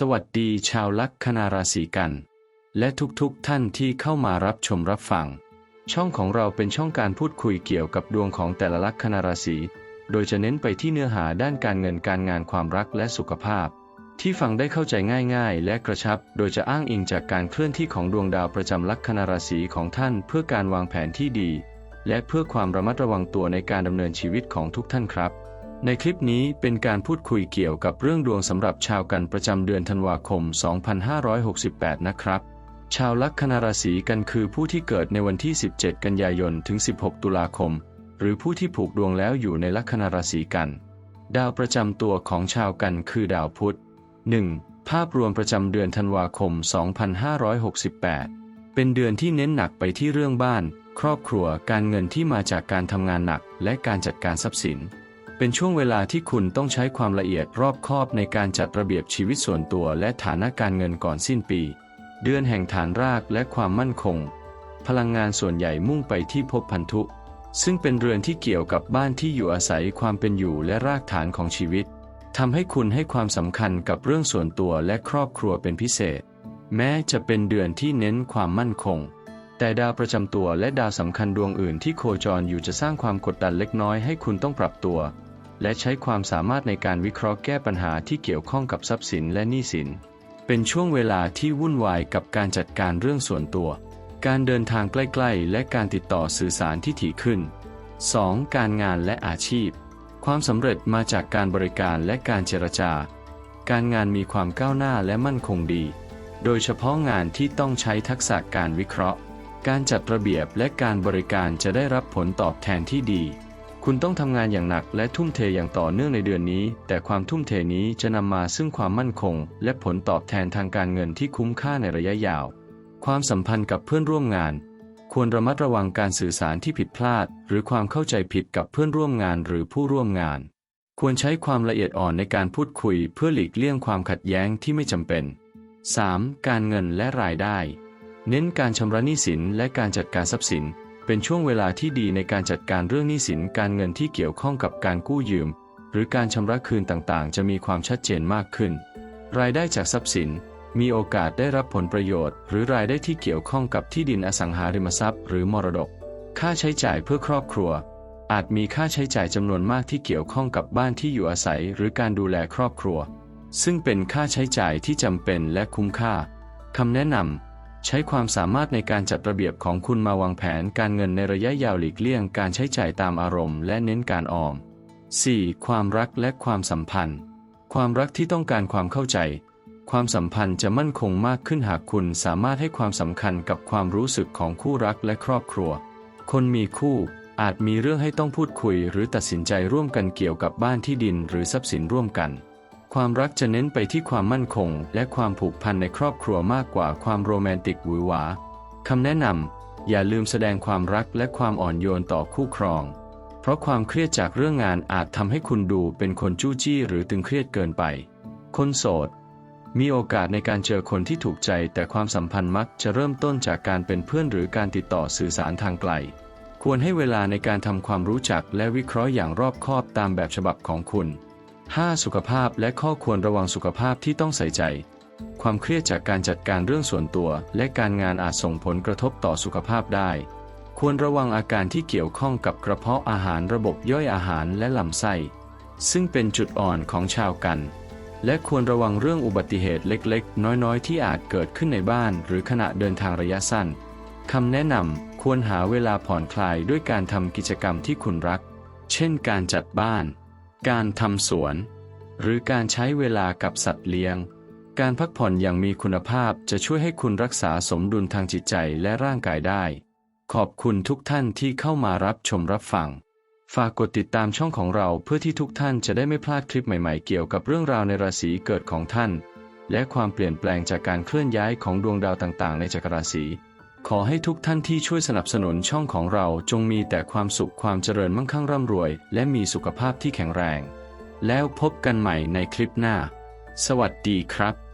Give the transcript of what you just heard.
สวัสดีชาวลัคนาราศีกัน และทุกๆทท่านที่เข้ามารับชมรับฟัง ช่องของเราเป็นช่องการพูดคุยเกี่ยวกับดวงของแต่ละลัคนาราศีโดยจะเน้นไปที่เนื้อหาด้านการเงินการงานความรักและสุขภาพ ที่ฟังได้เข้าใจง่าย ๆ และกระชับ โดยจะอ้างอิงจากการเคลื่อนที่ของดวงดาวประจำลัคนาราศีของท่าน เพื่อการวางแผนที่ดี และเพื่อความระมัดระวังตัวในการดำเนินชีวิตของทุกท่านครับ ในคลิปนี้เป็นการพูดคุยเกี่ยวกับเรื่องดวงสำหรับชาวกันประจำเดือนธันวาคม 2568 นะครับ ชาวลัคนาราศีกันคือผู้ที่เกิดในวันที่ 17 กันยายนถึง 16 ตุลาคม หรือผู้ที่ผูกดวงแล้วอยู่ในลัคนาราศีกัน ดาวประจำตัวของชาวกันคือดาวพุธ 1. ภาพรวมประจำเดือนธันวาคม 2568 เป็นเดือนที่เน้นหนักไปที่เรื่องบ้าน ครอบครัวการเงินที่มาจากการทำงานหนักและการจัดการทรัพย์สิน เป็นช่วงเวลาที่คุณต้องใช้ความละเอียดรอบคอบในการจัดระเบียบชีวิตส่วนตัวและฐานะการเงินก่อนสิ้นปี เดือนแห่งฐานรากและความมั่นคง พลังงานส่วนใหญ่มุ่งไปที่ภพพันธุ ซึ่งเป็นเรือนที่เกี่ยวกับบ้านที่อยู่อาศัยความเป็นอยู่และรากฐานของชีวิตทำให้คุณให้ความสำคัญกับเรื่องส่วนตัวและครอบครัวเป็นพิเศษ แม้จะเป็นเดือนที่เน้นความมั่นคง แต่ดาวประจำตัวและดาวสำคัญดวงอื่นที่โคจรอยู่จะสร้างความกดดันเล็กน้อยให้คุณต้องปรับตัว และใช้ความสามารถในการวิเคราะห์แก้ปัญหาที่เกี่ยวข้องกับทรัพย์สินและหนี้สิน เป็นช่วงเวลาที่วุ่นวายกับการจัดการเรื่องส่วนตัว การเดินทางใกล้ๆ และการติดต่อสื่อสารที่ถี่ขึ้น 2. การงานและอาชีพ ความสำเร็จมาจากการบริการและการเจรจา การงานมีความก้าวหน้าและมั่นคงดี โดยเฉพาะงานที่ต้องใช้ทักษะการวิเคราะห์ การจัดระเบียบและการบริการจะได้รับผลตอบแทนที่ดี คุณต้องทำงานอย่างหนักและทุ่มเทอย่างต่อเนื่องในเดือนนี้ แต่ความทุ่มเทนี้จะนำมาซึ่งความมั่นคง และผลตอบแทนทางการเงินที่คุ้มค่าในระยะยาว ความสัมพันธ์กับเพื่อนร่วมงาน ควรระมัดระวังการสื่อสารที่ผิดพลาด หรือความเข้าใจผิดกับเพื่อนร่วมงานหรือผู้ร่วมงาน ควรใช้ความละเอียดอ่อนในการพูดคุย เพื่อหลีกเลี่ยงความขัดแย้งที่ไม่จำเป็น 3. การเงินและรายได้ เน้นการชำระหนี้สินและการจัดการทรัพย์สิน เป็นช่วงเวลาที่ดีในการจัดการเรื่องหนี้สินการเงินที่เกี่ยวข้องกับการกู้ยืม หรือการชำระคืนต่างๆ จะมีความชัดเจนมากขึ้น รายได้จากทรัพย์สิน มีโอกาสได้รับผลประโยชน์ หรือรายได้ที่เกี่ยวข้องกับที่ดินอสังหาริมทรัพย์ หรือมรดก ค่าใช้จ่ายเพื่อครอบครัว อาจมีค่าใช้จ่ายจำนวนมากที่เกี่ยวข้องกับบ้านที่อยู่อาศัย หรือการดูแลครอบครัว ซึ่งเป็นค่าใช้จ่ายที่จำเป็นและคุ้มค่าคำแนะนำ ใช้ความสามารถในการจัดระเบียบของคุณมาวางแผนการเงินในระยะยาวหลีกเลี่ยงการใช้จ่ายตามอารมณ์และเน้นการออม 4. ความรักและความสัมพันธ์ ความรักที่ต้องการความเข้าใจ ความสัมพันธ์จะมั่นคงมากขึ้นหากคุณสามารถให้ความสำคัญกับความรู้สึกของคู่รักและครอบครัว คนมีคู่อาจมีเรื่องให้ต้องพูดคุยหรือตัดสินใจร่วมกันเกี่ยวกับบ้านที่ดินหรือทรัพย์สินร่วมกัน ความรักจะเน้นไปที่ความมั่นคง และความผูกพันในครอบครัวมากกว่าความโรแมนติกหวือหวาคำแนะนำอย่าลืมแสดงความรักและความอ่อนโยนต่อคู่ครอง เพราะความเครียดจากเรื่องงานอาจทำให้คุณดูเป็นคนจู้จี้หรือตึงเครียดเกินไป คนโสด มีโอกาสในการเจอคนที่ถูกใจ แต่ความสัมพันธ์มักจะเริ่มต้นจากการเป็นเพื่อนหรือการติดต่อสื่อสารทางไกล ควรให้เวลาในการทำความรู้จักและวิเคราะห์อย่างรอบคอบตามแบบฉบับของคุณ 5. สุขภาพและข้อควรระวังสุขภาพที่ต้องใส่ใจ ความเครียดจากการจัดการเรื่องส่วนตัวและการงานอาจส่งผลกระทบต่อสุขภาพได้ ควรระวังอาการที่เกี่ยวข้องกับกระเพาะอาหารระบบย่อยอาหารและลำไส้ ซึ่งเป็นจุดอ่อนของชาวกัน และควรระวังเรื่องอุบัติเหตุเล็กๆ น้อยๆ ที่อาจเกิดขึ้นในบ้าน หรือขณะเดินทางระยะสั้นคำแนะนำควรหาเวลาผ่อนคลายด้วยการทำกิจกรรมที่คุณรัก เช่นการจัดบ้าน การทำสวน หรือการใช้เวลากับสัตว์เลี้ยง การพักผ่อนอย่างมีคุณภาพจะช่วยให้คุณรักษาสมดุลทางจิตใจและร่างกายได้ ขอบคุณทุกท่านที่เข้ามารับชมรับฟัง ฝากกดติดตามช่องของเราเพื่อที่ทุกท่านจะได้ไม่พลาดคลิปใหม่ๆ เกี่ยวกับเรื่องราวในราศีเกิดของท่าน และความเปลี่ยนแปลงจากการเคลื่อนย้ายของดวงดาวต่างๆ ในจักรราศี ขอให้ทุกท่านที่ช่วยสนับสนุนช่องของเราจงมีแต่ความสุขความเจริญมั่งคั่งร่ำรวย และมีสุขภาพที่แข็งแรง แล้วพบกันใหม่ในคลิปหน้า สวัสดีครับ